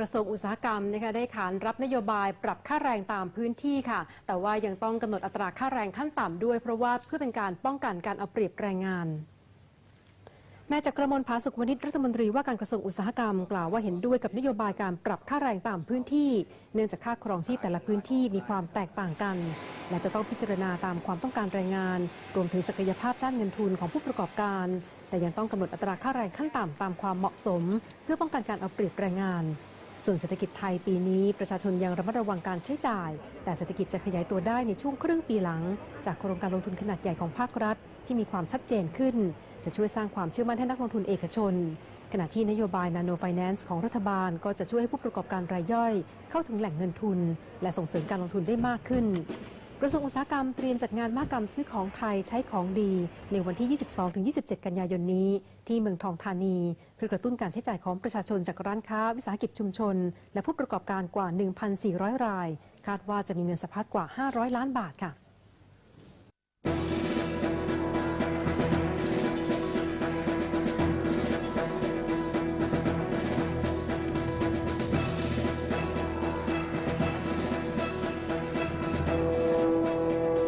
กระทรวงอุตสาหกรรมนะคะได้ขานรับนโยบายปรับค่าแรงตามพื้นที่ค่ะ แต่ว่ายังต้องกำหนดอัตราค่าแรงขั้นต่ำด้วย เพราะว่าเพื่อเป็นการป้องกันการเอาเปรียบแรงงานนายจักรมลภาสุขวณิชรัฐมนตรีว่าการกระทรวงอุตสาหกรรมกล่าวว่าเห็นด้วยกับนโยบายการปรับค่าแรงตามพื้นที่ เนื่องจากค่าครองชีพแต่ละพื้นที่มีความแตกต่างกัน และจะต้องพิจารณาตามความต้องการแรงงาน รวมถึงศักยภาพด้านเงินทุนของผู้ประกอบการ แต่ยังต้องกำหนดอัตราค่าแรงขั้นต่ำตามความเหมาะสม เพื่อป้องกันการเอาเปรียบแรงงาน ส่วนเศรษฐกิจไทยปีนี้ประชาชนยังระมัดระวังการใช้จ่าย แต่เศรษฐกิจจะขยายตัวได้ในช่วงครึ่งปีหลัง จากโครงการลงทุนขนาดใหญ่ของภาครัฐ ที่มีความชัดเจนขึ้น จะช่วยสร้างความเชื่อมั่นให้นักลงทุนเอกชน ขณะที่นโยบายนาโนไฟแนนซ์ของรัฐบาลก็จะช่วยให้ผู้ประกอบการรายย่อย เข้าถึงแหล่งเงินทุน และส่งเสริมการลงทุนได้มากขึ้น กระทรวงอุตสาหกรรมเตรียมจัดงานมหกรรมซื้อของไทยใช้ของดี ในวันที่ 22-27 กันยายนนี้ ที่เมืองทองธานี เพื่อกระตุ้นการใช้จ่ายของประชาชนจากร้านค้าวิสาหกิจชุมชน และผู้ประกอบการกว่า 1,400 ราย คาดว่าจะมีเงินสะพัดกว่า 500 ล้านบาทค่ะ